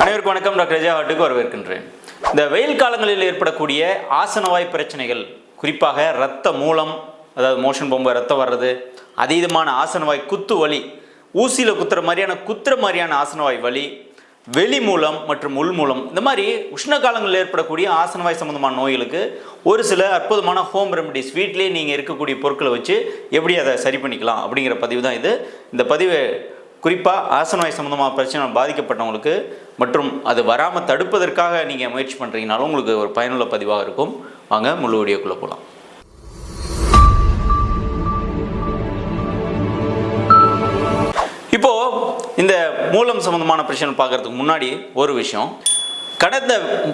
அனைவருக்கும் வணக்கம். டாக்டர் ரஜா ஹாட்டுக்கு வரவேற்கின்றேன். இந்த வெயில் காலங்களில் ஏற்படக்கூடிய ஆசனவாய் பிரச்சனைகள் குறிப்பாக இரத்த மூலம் அதாவது மோஷன் போகும்போது ரத்தம் வர்றது அதீதமான ஆசனவாய் குத்து வலி ஊசியில் குத்துற மாதிரியான குத்துற மாதிரியான ஆசனவாய் வலி வெளி மூலம் மற்றும் உள் மூலம் இந்த மாதிரி உஷ்ண காலங்களில் ஏற்படக்கூடிய ஆசனவாய் சம்பந்தமான நோய்களுக்கு ஒரு சில அற்புதமான ஹோம் ரெமடிஸ் வீட்டிலேயே நீங்கள் இருக்கக்கூடிய பொருட்களை வச்சு எப்படி அதை சரி பண்ணிக்கலாம் அப்படிங்கிற பதிவு தான் இது. இந்த பதிவு குறிப்பாக ஆசனவாய் சம்மந்தமான பிரச்சனை பாதிக்கப்பட்டவங்களுக்கு மற்றும் அது வராமல் தடுப்பதற்காக நீங்கள் முயற்சி பண்ணுறீங்கனாலும் உங்களுக்கு ஒரு பயனுள்ள பதிவாக இருக்கும். வாங்க முழு வீடியோக்குள்ளே போகலாம். இப்போ இந்த மூலம் சம்பந்தமான பிரச்சனை பார்க்கறதுக்கு முன்னாடி ஒரு விஷயம். கடந்த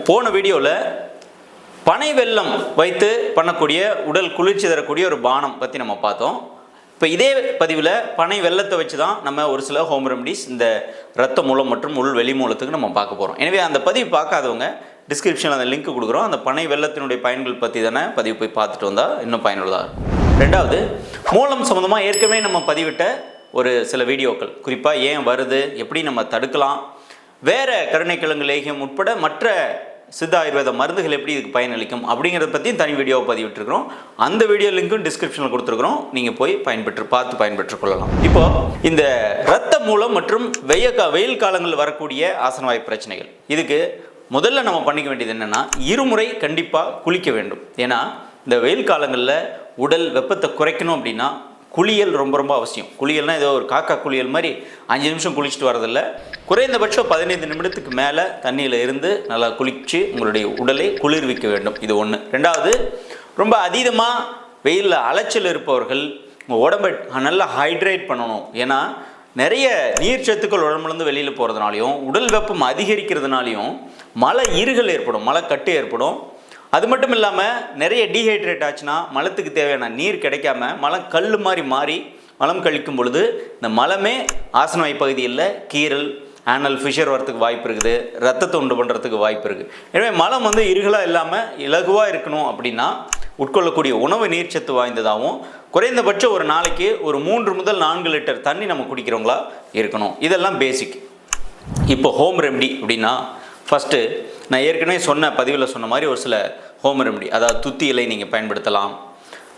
போன வீடியோவில் பனை வெள்ளம் வைத்து பண்ணக்கூடிய உடல் குளிர்ச்சி தரக்கூடிய ஒரு பானம் பற்றி நம்ம பார்த்தோம். இப்போ இதே பதிவில் பனை வெள்ளத்தை வச்சு தான் நம்ம ஒரு சில ஹோம் ரெமடிஸ் இந்த ரத்த மூலம் மற்றும் உள் வெளி மூலத்துக்கு நம்ம பார்க்க போகிறோம் எனவே அந்த பதிவு பார்க்காதவங்க டிஸ்கிரிப்ஷனில் அந்த லிங்க் கொடுக்குறோம். அந்த பனை வெள்ளத்தினுடைய பயன்கள் பற்றி தானே பதிவு போய் பார்த்துட்டு வந்தால் இன்னும் பயனுள்ளதாக இருக்கும். ரெண்டாவது மூலம் சம்மந்தமாக ஏற்கனவே நம்ம பதிவிட்ட ஒரு சில வீடியோக்கள். குறிப்பாக ஏன் வருது எப்படி நம்ம தடுக்கலாம் வேறு கருணைக்கிழங்கு லேகியம் உட்பட மற்ற சித்த ஆயுர்வேத மருந்துகள் எப்படி இதுக்கு பயனளிக்கும் அப்படிங்கிறத பற்றியும் தனி வீடியோவை பதிவிட்டுருக்கிறோம். அந்த வீடியோ லிங்க்கும் டிஸ்கிரிப்ஷனில் கொடுத்துருக்குறோம். நீங்கள் போய் பயன்பெற்று பார்த்து பயன்பெற்றுக் கொள்ளலாம். இப்போ இந்த இரத்த மூலம் மற்றும் வெய்ய கா வெயில் காலங்களில் வரக்கூடிய ஆசனவாய் பிரச்சனைகள். இதுக்கு முதல்ல நம்ம பண்ணிக்க வேண்டியது என்னென்னா இருமுறை கண்டிப்பாக குளிக்க வேண்டும். ஏன்னா இந்த வெயில் காலங்களில் உடல் வெப்பத்தை குறைக்கணும் அப்படின்னா குளியல் ரொம்ப ரொம்ப அவசியம். குளியல்னால் ஏதோ ஒரு காக்கா குளியல் மாதிரி அஞ்சு நிமிஷம் குளிச்சுட்டு வரதில்ல குறைந்தபட்சம் பதினைந்து நிமிடத்துக்கு மேலே தண்ணியில் இருந்து நல்லா குளித்து உங்களுடைய உடலை குளிர்விக்க வேண்டும். இது ஒன்று ரெண்டாவது ரொம்ப அதீதமாக வெயிலில் அலைச்சல் இருப்பவர்கள் உங்கள் உடம்பை நல்லா ஹைட்ரேட் பண்ணணும். ஏன்னா நிறைய நீர் சத்துக்கள் உடம்புலேருந்து வெளியில் போகிறதுனாலையும் உடல் வெப்பம் அதிகரிக்கிறதுனாலையும் மலை இருகல் ஏற்படும் மலை கட்டு ஏற்படும். அது மட்டும் இல்லாமல் நிறைய டீஹைட்ரேட் ஆச்சுன்னா மலத்துக்கு தேவையான நீர் கிடைக்காம மலம் கல் மாதிரி மாறி மலம் கழிக்கும் பொழுது இந்த மலமே ஆசனவாய் பகுதியில் கீரல் ஆனல் ஃபிஷர் வரத்துக்கு வாய்ப்பு இருக்குது ரத்தத்தை உண்டு பண்ணுறதுக்கு வாய்ப்பு இருக்குது எனவே மலம் வந்து இருகலாக இல்லாமல் இலகுவாக இருக்கணும் அப்படின்னா உட்கொள்ளக்கூடிய உணவு நீர்ச்சத்து வாய்ந்ததாகவும் குறைந்தபட்சம் ஒரு நாளைக்கு ஒரு மூன்று முதல் நான்கு லிட்டர் தண்ணி நம்ம குடிக்கிறவங்களா இருக்கணும். இதெல்லாம் பேசிக் இப்போ ஹோம் ரெமடி அப்படின்னா ஃபஸ்ட்டு நான் ஏற்கனவே சொன்ன பதிவில் சொன்ன மாதிரி ஒரு சில ஹோம் ரெமடி அதாவது துத்தி இலை நீங்கள் பயன்படுத்தலாம்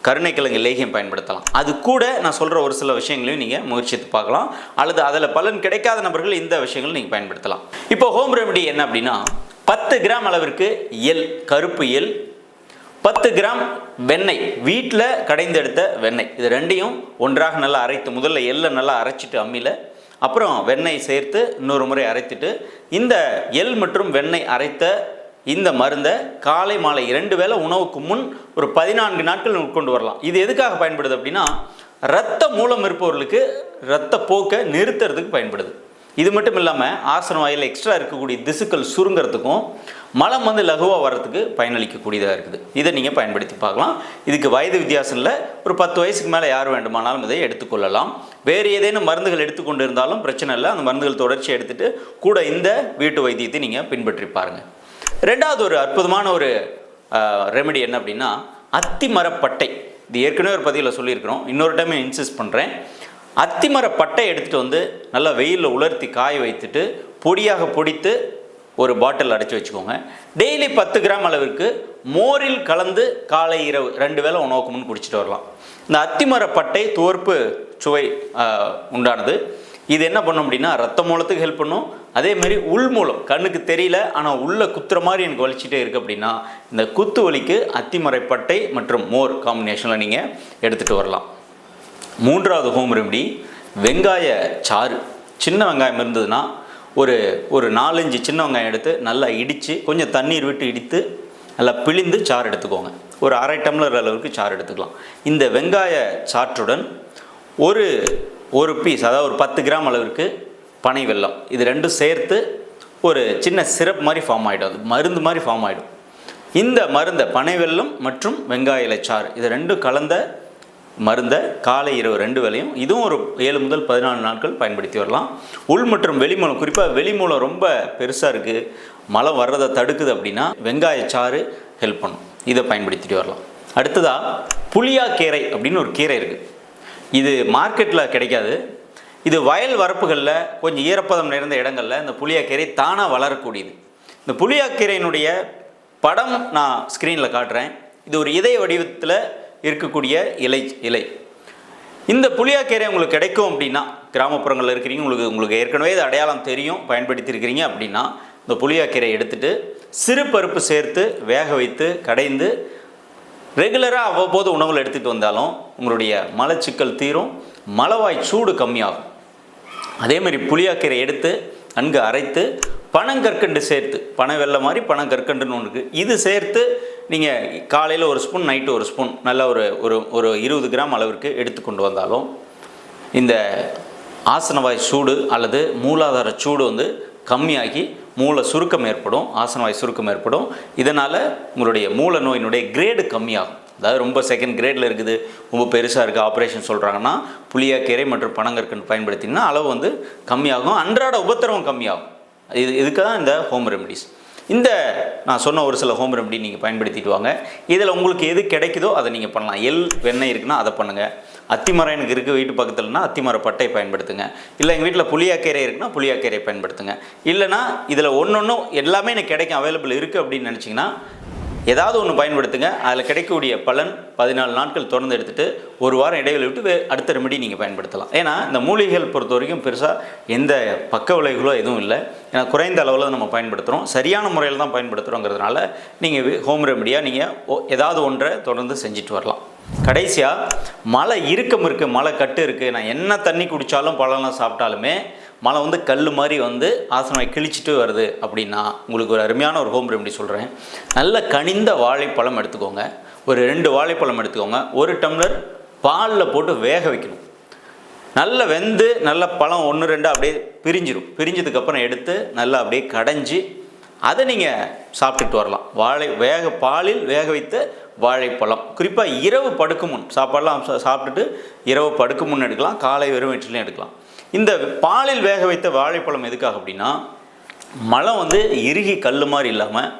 கருணைக்கிழங்கு லேகியம் பயன்படுத்தலாம். அது கூட நான் சொல்கிற ஒரு சில விஷயங்களையும் நீங்கள் முயற்சித்து பார்க்கலாம் அல்லது அதில் பலன் கிடைக்காத நபர்கள் இந்த விஷயங்களும் நீங்கள் பயன்படுத்தலாம். இப்போ ஹோம் ரெமடி என்ன அப்படின்னா பத்து கிராம் அளவிற்கு எல் கருப்பு எல் பத்து கிராம் வெண்ணெய் வீட்டில் கடைந்தெடுத்த வெண்ணெய். இது ரெண்டையும் ஒன்றாக நல்லா அரைத்து முதல்ல எள்ளை நல்லா அரைச்சிட்டு அம்மியில் அப்புறம் வெண்ணெய் சேர்த்து இன்னொரு முறை அரைத்துட்டு இந்த எள் மற்றும் வெண்ணெய் அரைத்த இந்த மருந்தை காலை மாலை இரண்டு வேளை உணவுக்கு முன் ஒரு பதினான்கு நாட்கள் உட்கொண்டு வரலாம். இது எதுக்காக பயன்படுது அப்படின்னா இரத்த மூலம் இருப்பவர்களுக்கு இரத்த போக்கை நிறுத்துறதுக்கு பயன்படுது. இது மட்டும் இல்லாமல் ஆசன வாயில் எக்ஸ்ட்ரா இருக்கக்கூடிய திசுக்கள் சுருங்கிறதுக்கும் மலம் வந்து லகுவாக வர்றதுக்கு பயனளிக்கக்கூடியதாக இருக்குது. இதை நீங்கள் பயன்படுத்தி பார்க்கலாம். இதுக்கு வயது வித்தியாசம் இல்லை. ஒரு பத்து வயசுக்கு மேலே யார் வேண்டுமானாலும் இதை எடுத்துக்கொள்ளலாம். வேறு ஏதேனும் மருந்துகள் எடுத்துக்கொண்டு இருந்தாலும் பிரச்சனை இல்லை. அந்த மருந்துகள் தொடர்ச்சி எடுத்துகிட்டு கூட இந்த வீட்டு வைத்தியத்தை நீங்கள் பின்பற்றி பாருங்கள் ரெண்டாவது ஒரு அற்புதமான ஒரு ரெமெடி என்ன அப்படின்னா அத்திமரப்பட்டை. இது ஏற்கனவே ஒரு பதிவில் சொல்லியிருக்கிறோம். இன்னொரு டைம் இன்சிஸ்ட் பண்ணுறேன் அத்திமர பட்டை எடுத்துகிட்டு வந்து நல்லா வெயிலில் உலர்த்தி காய வைத்துட்டு பொடியாக பொடித்து ஒரு பாட்டில் அடைச்சி வச்சுக்கோங்க. டெய்லி பத்து கிராம் அளவிற்கு மோரில் கலந்து காலை இரவு ரெண்டு வேளை உணவுக்கு முன் குடிச்சிட்டு வரலாம். இந்த அத்திமரப்பட்டை துவர்ப்பு சுவை உண்டானது. இது என்ன பண்ணும் அப்படின்னா ரத்த மூலத்துக்கு ஹெல்ப் பண்ணும். அதே மாதிரி உள் மூலம் கண்ணுக்கு தெரியல ஆனால் உள்ள குத்துற மாதிரி எனக்கு வலிச்சுட்டே இருக்குது அப்படின்னா இந்த குத்து வலிக்கு அத்திமரைப்பட்டை மற்றும் மோர் காம்பினேஷனில் நீங்கள் எடுத்துகிட்டு வரலாம். மூன்றாவது ஹோம் ரெமடி வெங்காய சாறு. சின்ன வெங்காயம் இருந்ததுன்னா ஒரு ஒரு நாலஞ்சு சின்ன வெங்காயம் எடுத்து நல்லா இடித்து கொஞ்சம் தண்ணீர் விட்டு இடித்து நல்லா பிழிந்து சாறு எடுத்துக்கோங்க. ஒரு அரை டம்ளர் அளவுக்கு சாறு எடுத்துக்கலாம். இந்த வெங்காய சாற்றுடன் ஒரு ஒரு பீஸ் அதாவது ஒரு பத்து கிராம் அளவிற்கு பனை வெல்லம். இது ரெண்டும் சேர்த்து ஒரு சின்ன சிரப் மாதிரி ஃபார்ம் ஆகிடும் அது மருந்து மாதிரி ஃபார்ம் ஆகிடும் இந்த மருந்தை பனை வெல்லம் மற்றும் வெங்காய இலைச்சாறு இது ரெண்டும் கலந்த மருந்தை காலை இரவு ரெண்டு வேலையும் இதுவும் ஒரு ஏழு முதல் பதினாலு நாட்கள் பயன்படுத்தி வரலாம். உள் மற்றும் வெளிமூலம் குறிப்பாக வெளிமூலம் ரொம்ப பெருசாக இருக்குது மழை வர்றதை தடுக்குது அப்படின்னா வெங்காயச்சாறு ஹெல்ப் பண்ணும். இதை பயன்படுத்திட்டு வரலாம். அடுத்ததாக புளியாக்கீரை அப்படின்னு ஒரு கீரை இருக்குது இது மார்க்கெட்டில் கிடைக்காது. இது வயல் வரப்புகளில் கொஞ்சம் ஈரப்பதம் நிறைந்த இடங்களில் இந்த புளியாக்கீரை தானாக வளரக்கூடியது. இந்த புளியாக்கீரையினுடைய படம் நான் ஸ்க்ரீனில் காட்டுறேன். இது ஒரு இதய வடிவத்தில் இருக்கக்கூடிய இலை இலை. இந்த புளியாக்கீரை உங்களுக்கு கிடைக்கும் அப்படின்னா கிராமப்புறங்களில் இருக்கிறீங்க உங்களுக்கு உங்களுக்கு ஏற்கனவே இது அடையாளம் தெரியும் பயன்படுத்தியிருக்கிறீங்க அப்படின்னா இந்த புளியாக்கீரை எடுத்துகிட்டு சிறு பருப்பு சேர்த்து வேக வைத்து கடைந்து ரெகுலராக அவ்வப்போது உணவில் எடுத்துகிட்டு வந்தாலும் உங்களுடைய மலச்சிக்கல் தீரும் மலவாய் சூடு கம்மியாகும். அதே மாதிரி புளியாக்கீரை எடுத்து நன்கு அரைத்து பனங்கற்கண்டு சேர்த்து பனை வெள்ளை மாதிரி பனங்கற்கண்டுன்னு ஒன்று இருக்குது இது சேர்த்து நீங்கள் காலையில் ஒரு ஸ்பூன் நைட்டு ஒரு ஸ்பூன் நல்ல ஒரு ஒரு ஒரு இருபது கிராம் அளவிற்கு எடுத்து கொண்டு வந்தாலும் இந்த ஆசனவாய் சூடு அல்லது மூலாதார சூடு வந்து கம்மியாகி மூல சுருக்கம் ஏற்படும் ஆசனவாய் சுருக்கம் ஏற்படும். இதனால் உங்களுடைய மூல நோயினுடைய கிரேடு கம்மியாகும். அதாவது ரொம்ப செகண்ட் கிரேடில் இருக்குது ரொம்ப பெருசாக இருக்குது ஆப்ரேஷன் சொல்கிறாங்கன்னா புளியாக்கீரை மற்றும் பனங்கற்கண்டு பயன்படுத்தினா அளவு வந்து கம்மியாகும் அன்றாட உபத்திரவம் கம்மியாகும். இது இதுக்கு தான் இந்த ஹோம் ரெமடிஸ் இந்த நான் சொன்ன ஒரு சில ஹோம் ரெமடி நீங்கள் பயன்படுத்திட்டு வாங்க. இதில் உங்களுக்கு எது கிடைக்குதோ அதை நீங்கள் பண்ணலாம். எள் வெண்ணெய் இருக்குன்னா அதை பண்ணுங்கள் அத்திமரம் எனக்கு இருக்குது வீட்டு பக்கத்துலனா அத்திமர பட்டை பயன்படுத்துங்க. இல்லை எங்கள் வீட்டில் புளியாக்கீரை இருக்குன்னா புளியாக்கீரை பயன்படுத்துங்க. இல்லைனா இதில் ஒன்று ஒன்றும் எல்லாமே எனக்கு கிடைக்கும். அவைலபிள் இருக்குது அப்படின்னு நினச்சிங்கன்னா ஏதாவது ஒன்று பயன்படுத்துங்க. அதில் கிடைக்கக்கூடிய பலன் பதினாலு நாட்கள் தொடர்ந்து எடுத்துகிட்டு ஒரு வாரம் இடைவெளி விட்டு அடுத்த ரெமெடி நீங்கள் பயன்படுத்தலாம். ஏன்னா இந்த மூலிகைகள் பொறுத்த வரைக்கும் பெருசாக எந்த பக்க விளைவுகளோ எதுவும் இல்லை. ஏன்னா குறைந்த அளவில் நம்ம பயன்படுத்துகிறோம் சரியான முறையில் தான் பயன்படுத்துகிறோங்கிறதுனால நீங்கள் ஹோம் ரெமடியாக நீங்கள் ஏதாவது ஒன்றை தொடர்ந்து செஞ்சுட்டு வரலாம். கடைசியாக மழை இறுக்கம் இருக்குது மழை கட்டு இருக்குது நான் என்ன தண்ணி குடித்தாலும் பழம்லாம் சாப்பிட்டாலுமே மழை வந்து கல் மாதிரி வந்து ஆசனமாய் கிழிச்சிட்டு வருது அப்படின்னா உங்களுக்கு ஒரு அருமையான ஒரு ஹோம் ரெமெடி சொல்கிறேன் நல்ல கனிந்த வாழைப்பழம் எடுத்துக்கோங்க. ஒரு ரெண்டு வாழைப்பழம் எடுத்துக்கோங்க. ஒரு டம்ளர் பாலில் போட்டு வேக வைக்கணும். நல்ல வெந்து நல்ல பழம் ஒன்று ரெண்டு அப்படியே பிரிஞ்சிடும் பிரிஞ்சதுக்கப்புறம் எடுத்து நல்லா அப்படியே கடைஞ்சி அதை நீங்கள் சாப்பிட்டுட்டு வரலாம். வாழை வேக பாலில் வேக வைத்த வாழைப்பழம். குறிப்பாக இரவு படுக்கும் முன் சாப்பாடெலாம் சாப்பிட்டுட்டு இரவு படுக்கும் முன் எடுக்கலாம் காலை வெறும் வயிற்றுலையும் எடுக்கலாம். இந்த பாலில் வேக வைத்த வாழைப்பழம் எதுக்காக அப்படின்னா மலம் வந்து இறுகி கல் மாதிரி இல்லாமல்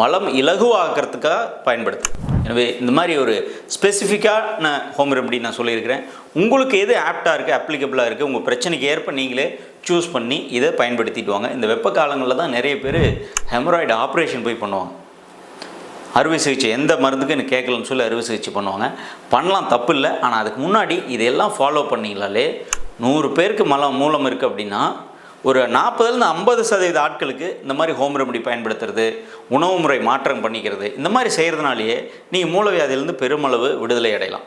மலம் இலகுவாக்கிறதுக்காக பயன்படுது. எனவே இந்த மாதிரி ஒரு ஸ்பெசிஃபிக்கான ஹோம் ரெமடி நான் சொல்லியிருக்கிறேன். உங்களுக்கு எது ஆப்டாக இருக்குது அப்ளிகபிளாக இருக்குது உங்கள் பிரச்சனைக்கு ஏற்ப நீங்களே சூஸ் பண்ணி இதை பயன்படுத்திட்டு வாங்க. இந்த வெப்ப காலங்களில் தான் நிறைய பேர் ஹெமராய்டு ஆப்ரேஷன் போய் பண்ணுவாங்க. அறுவை சிகிச்சை எந்த மருந்துக்கும் எனக்கு கேட்கலன்னு சொல்லி அறுவை சிகிச்சை பண்ணுவாங்க. பண்ணலாம் தப்பு இல்லை. ஆனால் அதுக்கு முன்னாடி இதையெல்லாம் ஃபாலோ பண்ணிங்களாலே நூறு பேருக்கு மலம் மூலம் இருக்குது அப்படின்னா ஒரு நாற்பதுலேருந்து ஐம்பது சதவீத ஆட்களுக்கு இந்த மாதிரி ஹோம் ரெமடி பயன்படுத்துறது உணவு முறை மாற்றம் பண்ணிக்கிறது இந்த மாதிரி செய்கிறதுனாலேயே நீங்கள் மூலவியாதியிலேருந்து பெருமளவு விடுதலை அடையலாம்.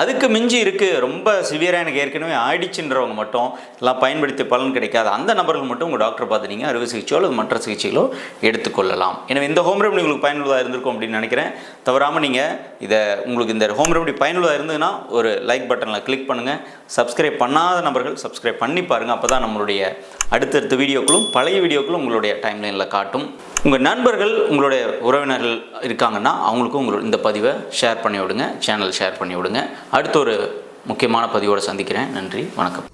அதுக்கு மிஞ்சி இருக்குது ரொம்ப சிவியராக எனக்கு ஏற்கனவே ஆயிடுச்சுன்றவங்க மட்டும் எல்லாம் பயன்படுத்தி பலன் கிடைக்காது அந்த நபர்கள் மட்டும் உங்கள் டாக்டர் பார்த்து நீங்கள் அறுவை சிகிச்சையோ அல்லது மற்ற சிகிச்சைகளோ எடுத்துக்கொள்ளலாம். எனவே இந்த ஹோம் ரெமடி உங்களுக்கு பயனுள்ளதாக இருந்திருக்கும் அப்படின்னு நினைக்கிறேன். தவறாமல் நீங்கள் இதை உங்களுக்கு இந்த ஹோம் ரெமடி பயனுள்ளதாக இருந்ததுன்னா ஒரு லைக் பட்டனில் கிளிக் பண்ணுங்கள் சப்ஸ்கிரைப் பண்ணாத நபர்கள் சப்ஸ்கிரைப் பண்ணி பாருங்கள் அப்போ தான் நம்மளுடைய அடுத்தடுத்த வீடியோக்களும் பழைய வீடியோக்களும் உங்களுடைய டைம்லைனில் காட்டும். உங்கள் நண்பர்கள் உங்களுடைய உறவினர்கள் இருக்காங்கன்னா அவங்களுக்கும் உங்களோட இந்த பதிவை ஷேர் பண்ணி விடுங்க சேனல் ஷேர் பண்ணி விடுங்க அடுத்த ஒரு முக்கியமான பதிவோடு சந்திக்கிறேன். நன்றி வணக்கம்.